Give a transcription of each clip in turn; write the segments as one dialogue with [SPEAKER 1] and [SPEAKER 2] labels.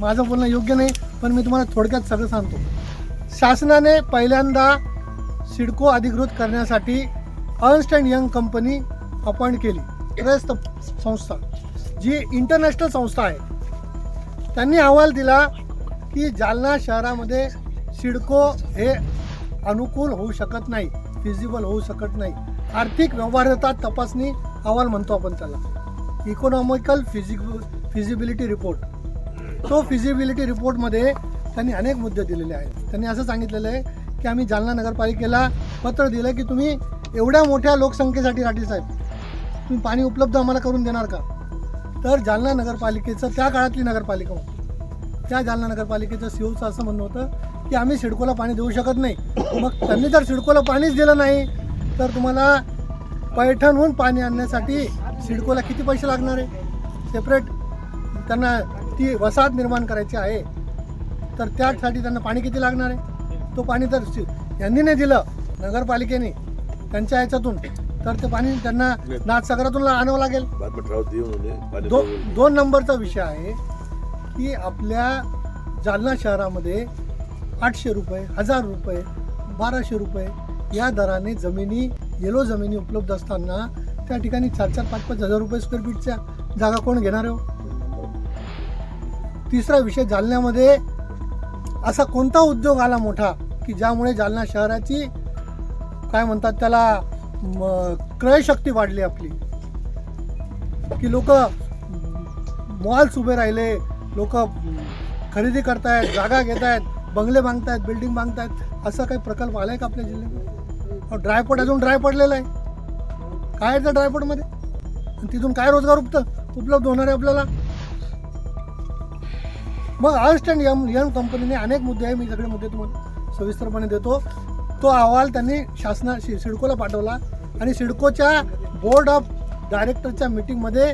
[SPEAKER 1] माझं बोलणं योग्य नाही पण मी तुम्हाला थोडक्यात सगळं सांगतो. शासनाने पहिल्यांदा सिडको अधिकृत करण्यासाठी Ernst and Young company appoint केली. त्रयस्थ संस्था जी इंटरनॅशनल संस्था आहे. त्यांनी अहवाल दिला की जालना शहरामध्ये सिडको हे अनुकूल होऊ शकत नाही फिजिबल होऊ शकत नाही. आर्थिक व्यवहार्यता तपासणी अहवाल म्हणतो आपण त्याला. इकॉनॉमिकल फिजिब फिजिबिलिटी रिपोर्ट तो फिजिबिलिटी रिपोर्टमध्ये त्यांनी अनेक मुद्दे दिलेले आहेत. त्यांनी असं सांगितलेलं आहे की आम्ही जालना नगरपालिकेला पत्र दिलं की तुम्ही एवढ्या मोठ्या लोकसंख्येसाठी राठी साहेब. तुम्ही पाणी उपलब्ध आम्हाला करून देणार का? तर जालना नगरपालिकेचं त्या काळातली नगरपालिका होती. त्या जालना नगरपालिकेचं सीओचं असं म्हणणं होतं की आम्ही सिडकोला पाणी देऊ शकत नाही. मग त्यांनी जर सिडकोला पाणीच दिलं नाही तर तुम्हाला पैठणहून पाणी आणण्यासाठी सिडकोला किती पैसे लागणार आहे? सेपरेट त्यांना ती वसाहत निर्माण करायची आहे तर त्यासाठी त्यांना पाणी किती लागणार आहे? तो पाणी तर यांनी नाही दिलं नगरपालिकेने त्यांच्या ह्याच्यातून. तर ते पाणी त्यांना नाथसागरातून ला- आणावं लागेल. दो दोन नंबरचा विषय आहे की आपल्या जालना शहरामध्ये आठशे रुपये हजार रुपये बाराशे रुपये या दराने जमिनी येलो जमिनी उपलब्ध असताना त्या ठिकाणी चार चार पाच पाच हजार रुपये स्क्वेअर फीटच्या जागा कोण घेणार आहे हो? तिसरा विषय जालन्यामध्ये असा कोणता उद्योग आला मोठा की ज्यामुळे जालना शहराची काय म्हणतात त्याला क्रयशक्ती वाढली आपली? की लोक मॉल्स उभे राहिले लोक खरेदी करतायत जागा घेत आहेत बंगले बांधतायत बिल्डिंग बांधतायत असा काही प्रकल्प आलाय का आपल्या जिल्ह्यात ड्रायपोर्ट अजून ड्राय पडलेला आहे काय आहे त्या ड्रायपोर्टमध्ये आणि तिथून काय रोजगार उपत उपलब्ध होणार आहे आपल्याला? मग अर्स्ट अँड यम यंग कंपनीने अनेक मुद्दे आहे मी सगळे मुद्दे तुम्हाला सविस्तरपणे देतो. तो अहवाल त्यांनी शासना शि सिडकोला पाठवला आणि सिडकोच्या बोर्ड ऑफ डायरेक्टरच्या मीटिंगमध्ये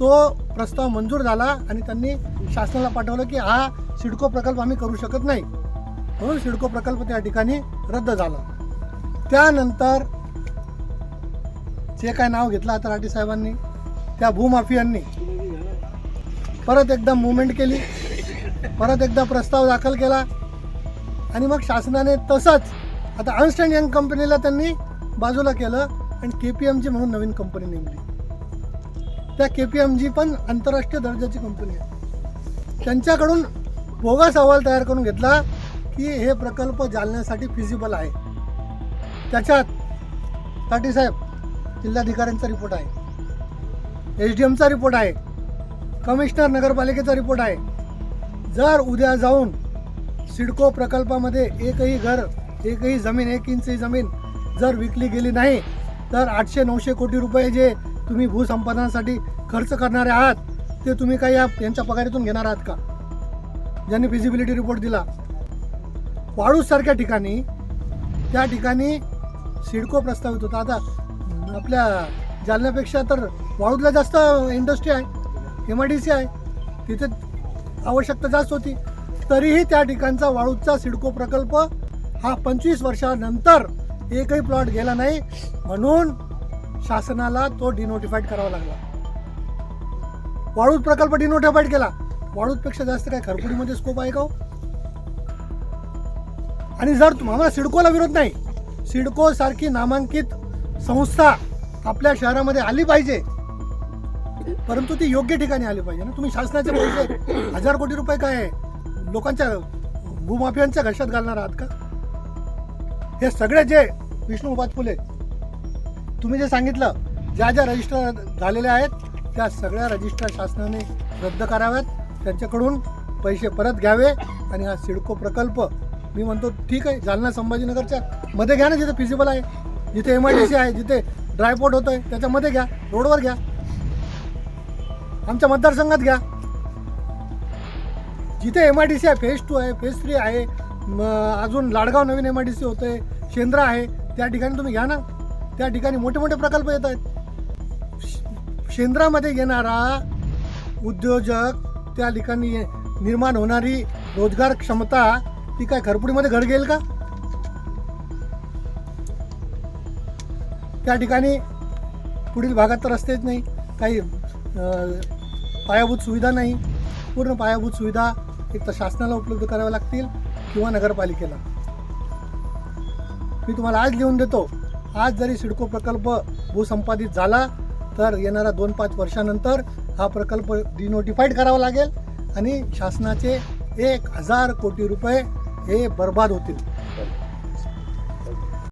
[SPEAKER 1] तो प्रस्ताव मंजूर झाला आणि त्यांनी शासनाला पाठवलं की हा सिडको प्रकल्प आम्ही करू शकत नाही. म्हणून सिडको प्रकल्प त्या ठिकाणी रद्द झाला. त्यानंतर जे काय नाव घेतलं आता राठी साहेबांनी त्या भूमाफियांनी परत एकदा मुवमेंट केली. परत एकदा प्रस्ताव दाखल केला. आणि मग शासनाने तसंच आता अर्न्स्ट अँड यंग कंपनीला त्यांनी बाजूला केलं आणि के पी एम जी म्हणून नवीन कंपनी नेमली. त्या के पी एम जी पण आंतरराष्ट्रीय दर्जाची कंपनी आहे. त्यांच्याकडून बोगस अहवाल तयार करून घेतला की हे प्रकल्प जालण्यासाठी फिजिबल आहे. त्याच्यात ताटी साहेब जिल्हाधिकाऱ्यांचा रिपोर्ट आहे. एच डी एमचा रिपोर्ट आहे. कमिशनर नगरपालिकेचा रिपोर्ट आहे. जर उद्या जाऊन सिडको प्रकल्पामध्ये एकही घर एकही जमीन एक इंचही जमीन जर विकली गेली नाही तर आठशे नऊशे कोटी रुपये जे तुम्ही भूसंपादनासाठी खर्च करणारे आहात ते तुम्ही काही या यांच्या पगारीतून घेणार आहात का? ज्यांनी फिजिबिलिटी रिपोर्ट दिला. वाळूसारख्या ठिकाणी त्या ठिकाणी सिडको प्रस्तावित होता. आता आपल्या जालन्यापेक्षा तर वाळूतला जास्त इंडस्ट्री आहे एम आय डी सी आहे. तिथे आवश्यकता जास्त होती. तरीही त्या ठिकाणचा वाळूचा सिडको प्रकल्प हा पंचवीस वर्षानंतर एकही प्लॉट गेला नाही. म्हणून शासनाला तो डिनोटिफाईड करावा लागला. वाळूत प्रकल्प डिनोटिफाईड केला. वाळूतपेक्षा जास्त काय खरपुडीमध्ये स्कोप आहे का हो? आणि जर तुम्हाला सिडकोला विरोध नाही सिडको सारखी नामांकित संस्था आपल्या शहरामध्ये आली पाहिजे परंतु ते योग्य ठिकाणी आले पाहिजे ना. तुम्ही शासनाचे पैसे हजार कोटी रुपये काय आहे? लोकांच्या भूमाफियांच्या घशात घालणार आहात का? हे सगळे जे विष्णू पाचपुले तुम्ही जे सांगितलं ज्या ज्या रजिस्टर झालेल्या आहेत त्या सगळ्या रजिस्टर शासनाने रद्द कराव्यात. त्यांच्याकडून पैसे परत घ्यावे आणि हा सिडको प्रकल्प मी म्हणतो ठीक आहे जालना संभाजीनगरच्या मध्ये घ्या ना जिथे फिजिबल आहे. जिथे एम आय डी सी आहे जिथे ड्रायपोर्ट होतोय आहे त्याच्यामध्ये घ्या रोडवर घ्या. आमच्या मतदारसंघात घ्या. जिथे एम आय डी सी आहे फेज टू आहे फेज थ्री आहे अजून लाडगाव नवीन एम आय डी सी होतं आहे शेंद्रा आहे त्या ठिकाणी तुम्ही घ्या ना. त्या ठिकाणी मोठे मोठे प्रकल्प येत आहेत. शेंद्रामध्ये येणारा उद्योजक त्या ठिकाणी निर्माण होणारी रोजगार क्षमता ती काय खरपुडीमध्ये घर घेईल का? त्या ठिकाणी पुढील भागात तर रस्तेच नाही. काही पायाभूत सुविधा नाही. पूर्ण पायाभूत सुविधा एक तर शासनाला उपलब्ध करावे लागतील किंवा नगरपालिकेला. मी तुम्हाला आज लिहून देतो आज जरी सिडको प्रकल्प भूसंपादित झाला तर येणाऱ्या दोन पाच वर्षानंतर हा प्रकल्प डिनोटिफाईड करावा लागेल आणि शासनाचे एक हजार कोटी रुपये हे बर्बाद होतील.